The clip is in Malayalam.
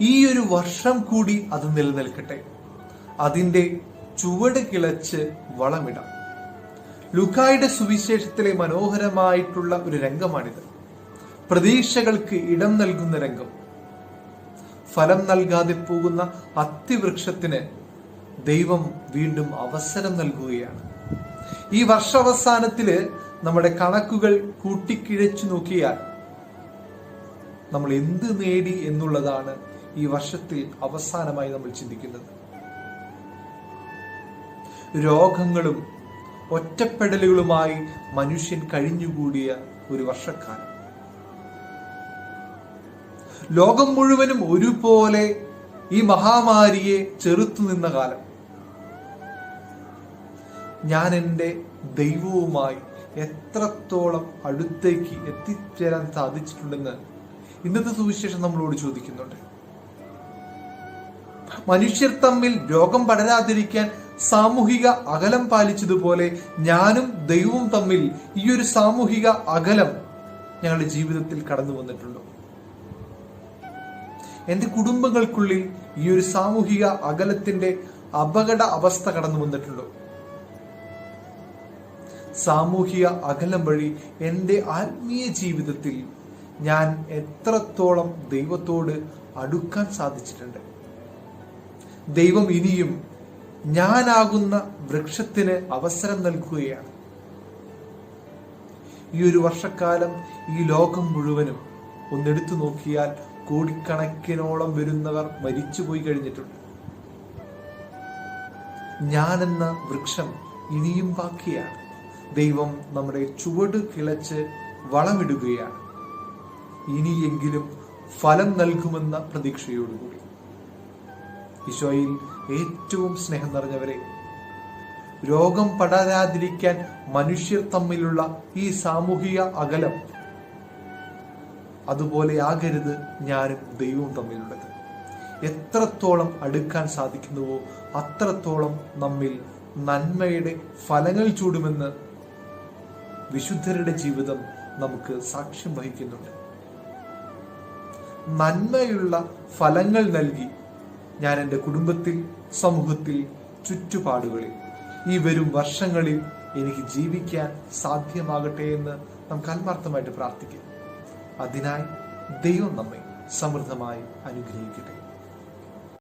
ഈ ഒരു വർഷം കൂടി അത് നിലനിൽക്കട്ടെ. അതിന്റെ ചുവട് കിളച്ച് വളമിടാം. ലുക്കായുടെ സുവിശേഷത്തിലെ മനോഹരമായിട്ടുള്ള ഒരു രംഗമാണിത്. പ്രതീക്ഷകൾക്ക് ഇടം നൽകുന്ന രംഗം. ഫലം നൽകാതെ പോകുന്ന അത്തിവൃക്ഷത്തിന് ദൈവം വീണ്ടും അവസരം നൽകുകയാണ്. ഈ വർഷാവസാനത്തിൽ നമ്മുടെ കണക്കുകൾ കൂട്ടിക്കിഴച്ചു നോക്കിയാൽ നമ്മൾ എന്ത് നേടി എന്നുള്ളതാണ് ഈ വർഷത്തിൽ അവസാനമായി നമ്മൾ ചിന്തിക്കുന്നത്. രോഗങ്ങളും ഒറ്റപ്പെടലുകളുമായി മനുഷ്യൻ കഴിഞ്ഞുകൂടിയ ഒരു വർഷക്കാലം. ലോകം മുഴുവനും ഒരുപോലെ ഈ മഹാമാരിയെ ചെറുത്തു നിന്ന കാലം. ഞാൻ എന്റെ ദൈവവുമായി എത്രത്തോളം അടുത്തേക്ക് എത്തിച്ചേരാൻ സാധിച്ചിട്ടുണ്ടെന്ന് ഇന്നത്തെ സുവിശേഷം നമ്മളോട് ചോദിക്കുന്നുണ്ട്. മനുഷ്യർ തമ്മിൽ രോഗം പടരാതിരിക്കാൻ സാമൂഹിക അകലം പാലിച്ചതുപോലെ ഞാനും ദൈവവും തമ്മിൽ ഈ ഒരു സാമൂഹിക അകലം ഞങ്ങളുടെ ജീവിതത്തിൽ കടന്നു വന്നിട്ടുള്ളൂ എന്റെ കുടുംബങ്ങൾക്കുള്ളിൽ ഈ ഒരു സാമൂഹിക അകലത്തിന്റെ അപകട അവസ്ഥ കടന്നു വന്നിട്ടുള്ളൂ സാമൂഹിക അകലം വഴി എന്റെ ആത്മീയ ജീവിതത്തിൽ ഞാൻ എത്രത്തോളം ദൈവത്തോട് അടുക്കാൻ സാധിച്ചിട്ടുണ്ട്. ദൈവം ഇനിയും ഞാനാകുന്ന വൃക്ഷത്തിന് അവസരം നൽകുകയാണ്. ഈ ഒരു വർഷക്കാലം ഈ ലോകം മുഴുവനും ഒന്നെടുത്തു നോക്കിയാൽ കോടിക്കണക്കിനോളം വരുന്നവർ മരിച്ചുപോയി കഴിഞ്ഞിട്ടുണ്ട്. ഞാനെന്ന വൃക്ഷം ഇനിയും ബാക്കിയാണ്. ദൈവം നമ്മുടെ ചുവട് കിളച്ച് വളമിടുകയാണ്. ഇനിയെങ്കിലും ഫലം നൽകുമെന്ന പ്രതീക്ഷയോടുകൂടി. ഈശോയിൽ ഏറ്റവും സ്നേഹം നിറഞ്ഞവരെ. രോഗം പടരാതിരിക്കാൻ മനുഷ്യർ തമ്മിലുള്ള ഈ സാമൂഹിക അകലം. അതുപോലെ ആകരുത് ഞാനും ദൈവവും തമ്മിലുള്ളത്. എത്രത്തോളം അടുക്കാൻ സാധിക്കുന്നുവോ അത്രത്തോളം നമ്മിൽ നന്മയുടെ ഫലങ്ങൾ ചൂടുമെന്ന് വിശുദ്ധരുടെ ജീവിതം നമുക്ക് സാക്ഷ്യം വഹിക്കുന്നുണ്ട്. നന്മയുള്ള ഫലങ്ങൾ നൽകി ഞാൻ എന്റെ കുടുംബത്തിൽ സമൂഹത്തിൽ ചുറ്റുപാടുകളിൽ ഈ വരും വർഷങ്ങളിൽ എനിക്ക് ജീവിക്കാൻ സാധ്യമാകട്ടെ എന്ന് നമുക്ക് ആത്മാർത്ഥമായിട്ട് പ്രാർത്ഥിക്കാം. അതിനായി ദൈവം നമ്മെ സമൃദ്ധമായി അനുഗ്രഹിക്കട്ടെ.